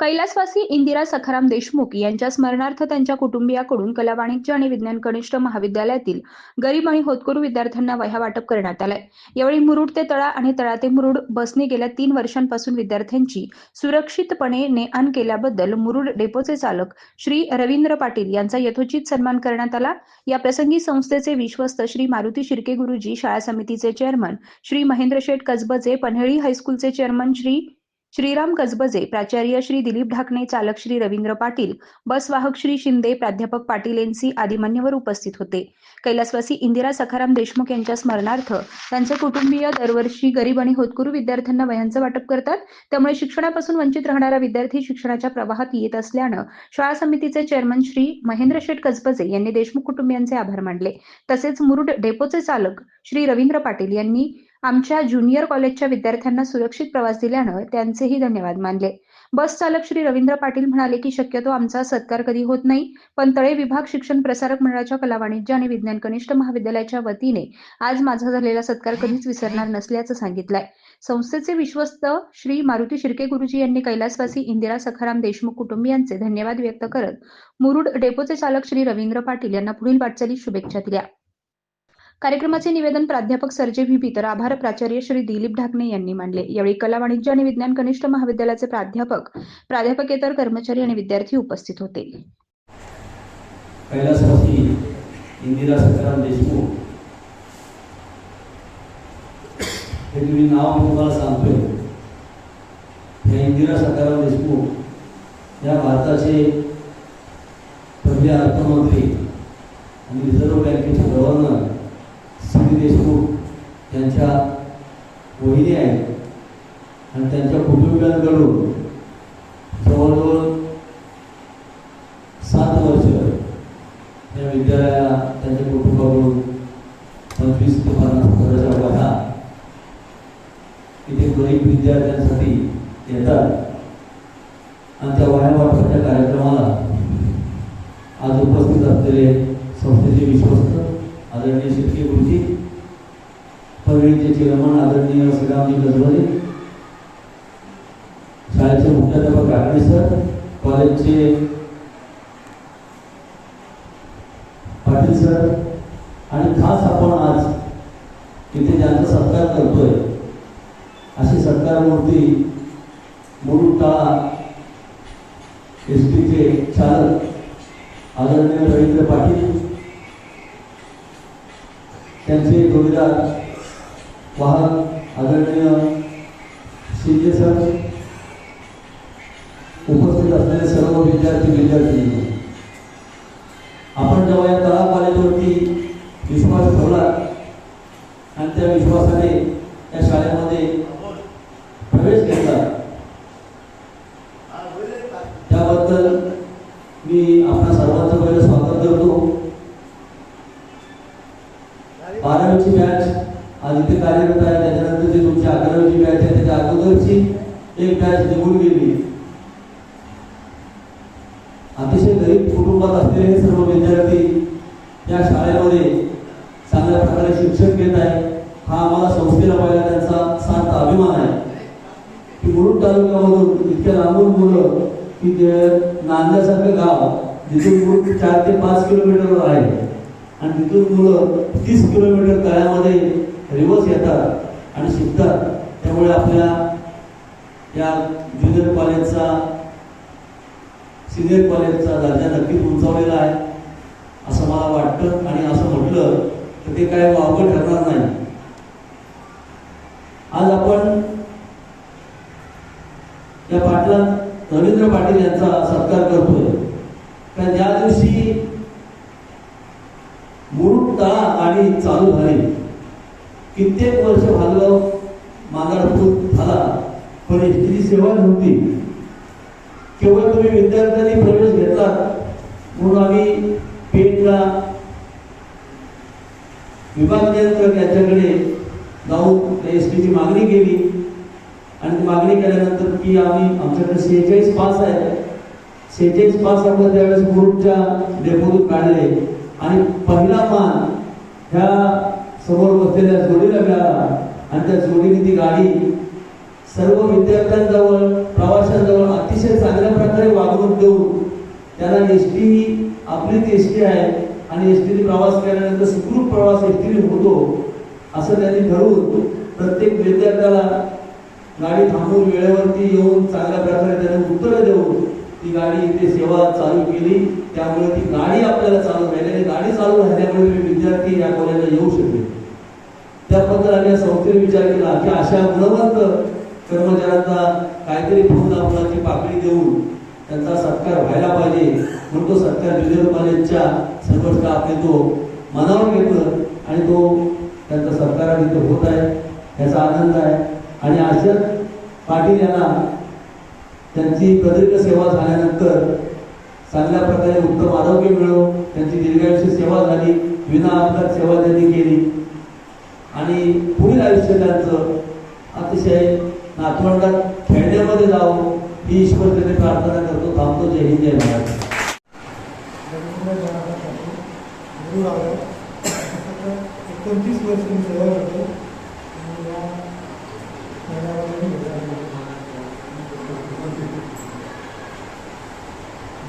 कैलासवासी इंदिरा सखाराम देशमुख यांच्या स्मरणार्थ त्यांच्या कुटुंबियाकडून कला वाणिज्य आणि विज्ञान कनिष्ठ महाविद्यालयातील गरीब आणि होतकरू विद्यार्थ्यांना वह्या वाटप करण्यात आलंय. यावेळी मुरुड ते तळा आणि तळा ते मुरुड बसने गेल्या तीन वर्षांपासून विद्यार्थ्यांची सुरक्षितपणे ने आण केल्याबद्दल मुरुड डेपोचे चालक श्री रवींद्र पाटील यांचा यथोचित सन्मान करण्यात आला. या प्रसंगी संस्थेचे विश्वस्त श्री मारुती शिर्के गुरुजी शाळा समितीचे चेअरमन श्री महेंद्र शेठ कसबजे पन्हेळी हायस्कूलचे चेअरमन श्री श्रीराम कसबजे प्राचार्य श्री दिलीप ढाकणे चालक श्री रवींद्र पाटील बसवाहक श्री शिंदे प्राध्यापक पाटील एनसी आदी मान्यवर उपस्थित होते. कैलासवासी इंदिरा सखाराम देशमुख यांच्या स्मरणार्थ त्यांचे कुटुंबीय दरवर्षी गरीब आणि होतकरू विद्यार्थ्यांना वह्यांचं वाटप करतात. त्यामुळे शिक्षणापासून वंचित राहणारा विद्यार्थी शिक्षणाच्या प्रवाहात येत असल्यानं शाळा समितीचे चेअरमन श्री महेंद्र शेठ कसबजे यांनी देशमुख कुटुंबियांचे आभार मानले. तसेच मुरुड डेपोचे चालक श्री रवींद्र पाटील यांनी आमच्या ज्युनियर कॉलेजच्या विद्यार्थ्यांना सुरक्षित प्रवास दिल्यानं त्यांचेही धन्यवाद मानले. बस चालक श्री रवींद्र पाटील म्हणाले की शक्यतो आमचा सत्कार कधी होत नाही पण तळे विभाग शिक्षण प्रसारक मंडळाच्या कला वाणिज्य आणि विज्ञान कनिष्ठ महाविद्यालयाच्या वतीने आज माझा झालेला सत्कार कधीच विसरणार नसल्याचं सांगितलंय. संस्थेचे विश्वस्त श्री मारुती शिर्के गुरुजी यांनी कैलासवासी इंदिरा सखाराम देशमुख कुटुंबियांचे धन्यवाद व्यक्त करत मुरुड डेपोचे चालक श्री रवींद्र पाटील यांना पुढील वाटचालीत शुभेच्छा दिल्या. कार्यक्रमाचे निवेदन प्राध्यापक सर्जे व्ही. तर आभार प्राचार्य श्री दिलीप ढाकणे यांनी मांडले. यावेळी कला वाणिज्य आणि विज्ञान कनिष्ठ महाविद्यालयाचे प्राध्यापक प्राध्यापकेतर कर्मचारी आणि विद्यार्थी उपस्थित होते. इंदिरा सखाराम देशमुख. हे तुम्ही नाव तुम्हाला सांगतोय. ह्या इंदिरा सखाराम देशमुख या भारताचे पहिले अर्थमंत्री आणि रिझर्व्ह बँकेचे गव्हर्नर. सी देशमुख यांच्या वहिनी आहेत. आणि त्यांच्या कुटुंबियांकडून जवळजवळ सात वर्ष या विद्यालयाला त्यांच्या कुटुंबाकडून पंचवीस ते पन्नास हजाराच्या वह्या इथे गरीब विद्यार्थ्यांसाठी येतात. आणि त्या वह्या वाटपाच्या कार्यक्रमाला आज उपस्थित असलेले संस्थेचे विश्वस्त आदरणीय शिर्के गुरुजी परळीचे चेअरमन आदरणीय श्रीरामजी गजबरे शाळेचे मुख्याध्यापक काकडे सर कॉलेजचे पाटील सर आणि खास आपण आज तिथे ज्यांचा सत्कार करतोय अशी सत्कार मूर्ती मुरुड टाळा एस टीचे चालक आदरणीय रवींद्र पाटील त्यांचे जोडीदार वाहन आदरणीय शिंदे सर उपस्थित असलेले सर्व विद्यार्थी विद्यार्थी. आपण जेव्हा या तळा कॉलेजवरती विश्वास ठेवला आणि त्या विश्वासाने त्या शाळेमध्ये प्रवेश घेतला त्याबद्दल मी आपल्या सर्वांचं पहिलं स्वागत करतो बारावीची बॅच आज इथे कार्यरत आहे त्याच्यानंतर जी तुमची अकरावीची बॅच आहे त्याच्या अगोदरची एक बॅच निघून गेली. अतिशय गरीब कुटुंबात असलेले हे सर्व विद्यार्थी या शाळेमध्ये चांगल्या प्रकारे शिक्षण घेत आहे हा आम्हाला संस्थेला पाहिला त्यांचा सार्थ अभिमान आहे. की मुरुड तालुक्यामधून इतक्या लांबून मुलं की ते नांद्यासारखं गाव जिथून मुरुड चार ते पाच किलोमीटरवर आहे. आणि तिथून मुलं तीस किलोमीटर तळ्यामध्ये रिवर्स येतात आणि शिकतात. त्यामुळे आपल्या या ज्युनियर कॉलेजचा सिनियर कॉलेजचा दर्जा नक्कीच उंचावलेला आहे. असं मला वाटतं आणि असं म्हटलं तर ते काय वावगं ठरणार नाही. आज आपण या पाटला रवींद्र पाटील यांचा सत्कार करतोय. कारण ज्या दिवशी मुरुड तळा आणि चालू झाली कित्येक वर्ष भालगाव मागाडपूर झाला. पण एसटीची सेवा नव्हती. केवळ तुम्ही विद्यार्थ्यांनी प्रवेश घेतला. म्हणून आम्ही पेटला विभाग नियंत्रक याच्याकडे जाऊन एस टीची मागणी केली. आणि ती मागणी केल्यानंतर की आम्ही आमच्याकडे सेहेचाळीस पास आहे सेहेचाळीस पास आपण त्यावेळेस ग्रुपच्या डेपोतून काढले. आणि पहिला मान ह्या समोर बसलेल्या जोडीला मिळाला. आणि त्या जोडीने ती गाडी सर्व विद्यार्थ्यांजवळ प्रवाशांजवळ अतिशय चांगल्या प्रकारे वागणूक देऊन त्यांना एस टी ही आपलीच एस टी आहे आणि एस टीने प्रवास केल्यानंतर सुखरूप प्रवास एस टीने होतो असं त्यांनी ठरवून प्रत्येक विद्यार्थ्याला गाडी थांबून वेळेवरती येऊन चांगल्या प्रकारे त्याने उत्तरं देऊन ती गाडी इथे सेवा चालू केली. त्यामुळे ती गाडी आपल्याला चालू राहिली आणि गाडी चालू राहिल्यामुळे मी विद्यार्थी या कॉलेजला येऊ शकले. त्याबद्दल आम्ही या संस्थेने विचार केला की अशा गुणवंत कर्मचाऱ्यांना काहीतरी फुलदाफुलाची पाकळी देऊन त्यांचा सत्कार व्हायला पाहिजे म्हणून तो सत्कार ज्युनियर कॉलेजच्या सर्व स्टाफने तो मनावर घेतलं आणि तो त्यांचा सत्कार इथे होत आहे याचा आनंद आहे. आणि अशोक पाटील यांना त्यांची प्रदीर्घ सेवा झाल्यानंतर चांगल्या प्रकारे उत्तम आरोग्य मिळो त्यांची दीर्घायुष्य सेवा झाली विना अपघात सेवा त्यांनी केली. आणि पुढील आयुष्य त्यांचं अतिशय नातवंडात खेळण्यामध्ये जावं ही ईश्वर त्यांनी प्रार्थना करतो, थांबतो. जय हिंद,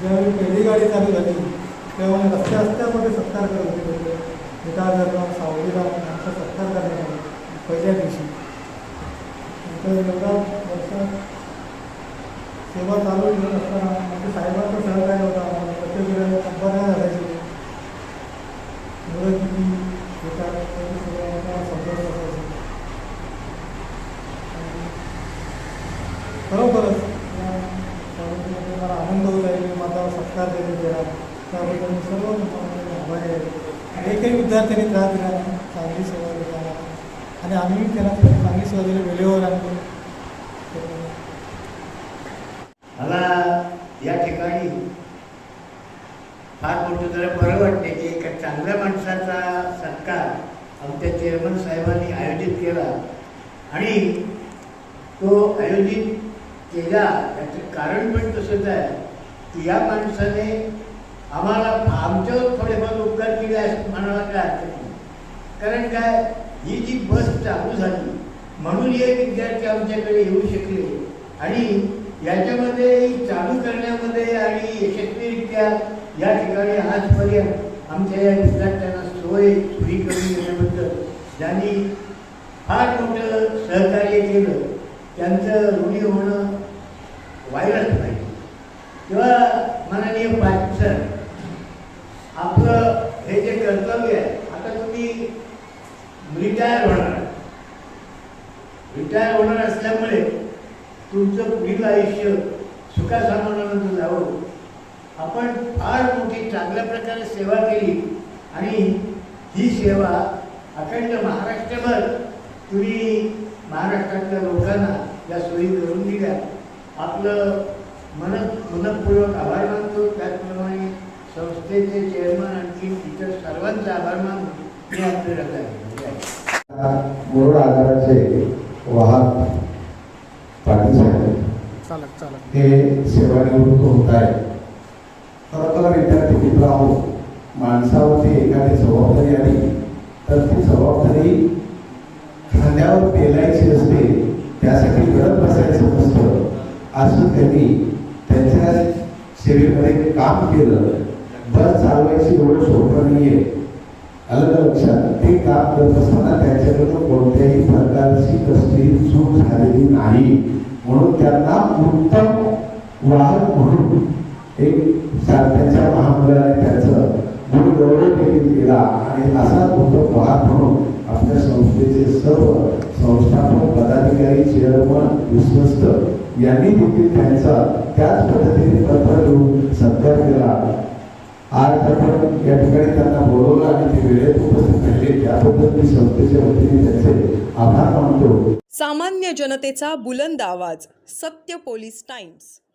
जय पहिली गाडी चालू झाली, तेव्हा रस्त्यामध्ये सत्कार करत होते. सत्कार करण्यात आला. पहिल्या दिवशी सेवा चालू करत असताना आमच्या साहेबांचं सहकार्य होता. आम्हाला प्रत्येक वेळेला कंपन्या असायचे. मुलं किती येतात त्याची सगळ्यांना समजत असायचे खरोखरच या कॉलेजमध्ये मला आनंद होत आहे. की माझा सत्कार देण्यात गेला. त्याबद्दल मी सर्व आभारी आहे. एकही विद्यार्थ्यांनी त्रास दिला चांगली सेवा दिली आणि आम्ही त्यांना चांगली सेवा दिली वेळेवर आणि मला या ठिकाणी फार मोठं जरा बरं वाटते की एका चांगल्या माणसाचा सत्कार आमच्या चेअरमन साहेबांनी आयोजित केला. आणि तो आयोजित केला याचं कारण पण तसंच आहे की या माणसाने आम्हाला आमच्यावर थोडेफार उपकार केले असं म्हणायला काय हरकत नाही कारण काय? ही जी बस चालू झाली म्हणून हे विद्यार्थी आमच्याकडे येऊ शकले. आणि याच्यामध्ये चालू करण्यामध्ये आणि यशस्वीरित्या या ठिकाणी आजपर्यंत आमच्या या विद्यार्थ्यांना सोय सोयी करून देण्याबद्दल ज्यांनी फार मोठं सहकार्य केलं त्यांचं ऋणी होणं व्हायलाच पाहिजे तेव्हा माननीय पाटील सर आपलं हे जे कर्तव्य आहे आता तुम्ही रिटायर होणार रिटायर होणार असल्यामुळे तुमचं पुढील आयुष्य सुखासमाधानानं जावं. आपण फार मोठी चांगल्या प्रकारे सेवा केली. आणि ही सेवा अखंड महाराष्ट्रभर तुम्ही महाराष्ट्रातल्या लोकांना या सोयी करून दिल्या. आपलं मन मनपूर्वक आभार मानतो. त्याचप्रमाणे संस्थेचे चेअरमन आणखी इतर सर्वांचे आभार मानून मी आपले रजा आगाराचे वाहक पाटील साहेब. चालक चालक हे सेवानिवृत्त होत आहे खरोखर विद्यार्थी मित्र आहो माणसावरती एखादी जबाबदारी आली तर ती जबाबदारी खांद्यावर पेलायची असते त्यासाठी गरज बसायचं नसतं. असं त्यांनी त्यांच्या सेवेमध्ये काम केलं. बस चालवायची एवढं सोपं नाही आहे अलग लक्षात? ते काम करत असताना त्यांच्याकडून कोणत्याही प्रकारची कसलीही चूक झालेली नाही. म्हणून त्यांना उत्तम वाहक म्हणून एक सा- त्यांच्या महामंडळाने त्यांचं गुण देखील केला आणि असाच उत्तम वाहक म्हणून आपल्या संस्थेचे सर्व संस्थापक पदाधिकारी चेअरमन विश्वस्त यांनी देखील त्यांचा त्याच पद्धतीने पत्र घेऊन सत्कार केला. आज आपण या ठिकाणी त्यांना बोलवलं आणि ते वेळेत उपस्थित राहिले. त्याबद्दल मी संस्थेच्या वतीने त्यांचे आभार मानतो. सामान्य जनतेचा बुलंद आवाज सत्य पोलीस टाइम्स.